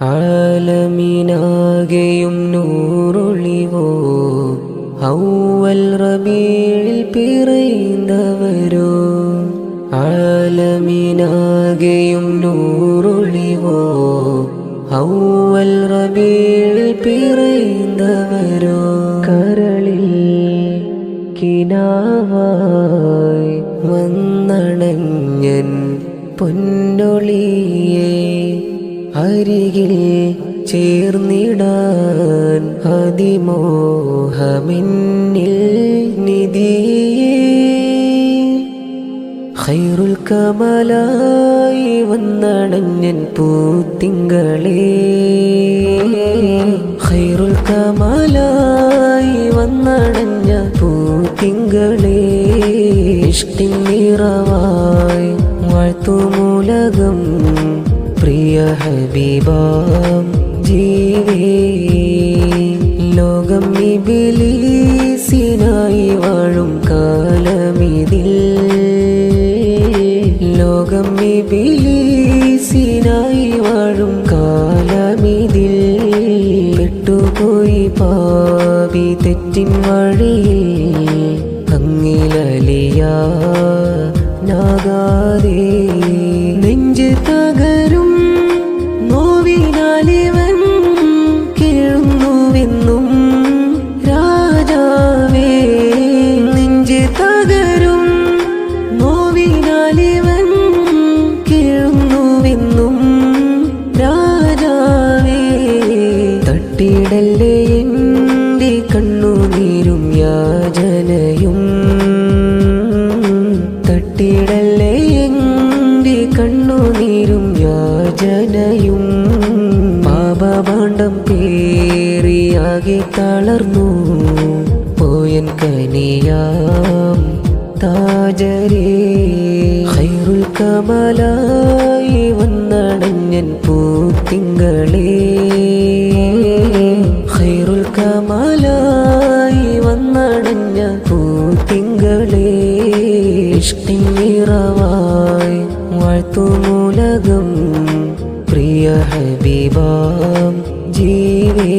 ആലമീനാകെയും നൂറൊളിവോ? ഔവൽ റബീഴിൽ പിറൈന്തവരോ ആലമീനാകെയും നൂറൊളിവോ? ഔവൽ റബീഴിൽ പിറൈന്തവരോ കരളിൽ കിനാവായി വന്നണഞ്ഞൻ പൊന്നൊളിയേ അരികിൽ ചേർന്നിടാൻ അതിമോഹമെന്നിൽ നിധിയേ ഖൈറുൽ കമലായി വന്നടഞ്ഞൻ പൂത്തിങ്കളേ. ഖൈറുൽ കമലായി വന്നടഞ്ഞ പൂത്തിങ്കളേ. ഇഷ്ടിൻ നിറവായി പ്രിയ ഹബീബാം ജീവേ ലോകം ഇബിലീസിനായി വാഴും കാലമിതിൽ. ലോകം ഇബിലീസിനായി വാഴും കാലമിതിൽ. വിട്ടുപോയി പാപി തെറ്റിൻ വഴിയിൽ അങ്ങിലലിയ നാഗാതേ തട്ടിടല്ലേ എന്റെ കണ്ണുനീരും യാചനയും. തട്ടിടല്ലേ എന്റെ കണ്ണുനീരും യാചനയും. പാപഭാണ്ഡം പേറിയാകെ തളർന്നു. പോയൻ കനിയാം താജരേ. ഹൈറുൽ കമലായി വന്നടഞ്ഞൻ പൂത്തിങ്കളേ. വന്നടഞ്ഞ പൂത്തിങ്കളേ ഇഷ്ടിറവായ് വാഴ്ത്തുമൂലകം പ്രിയ ഹബിബാം ജീവേ.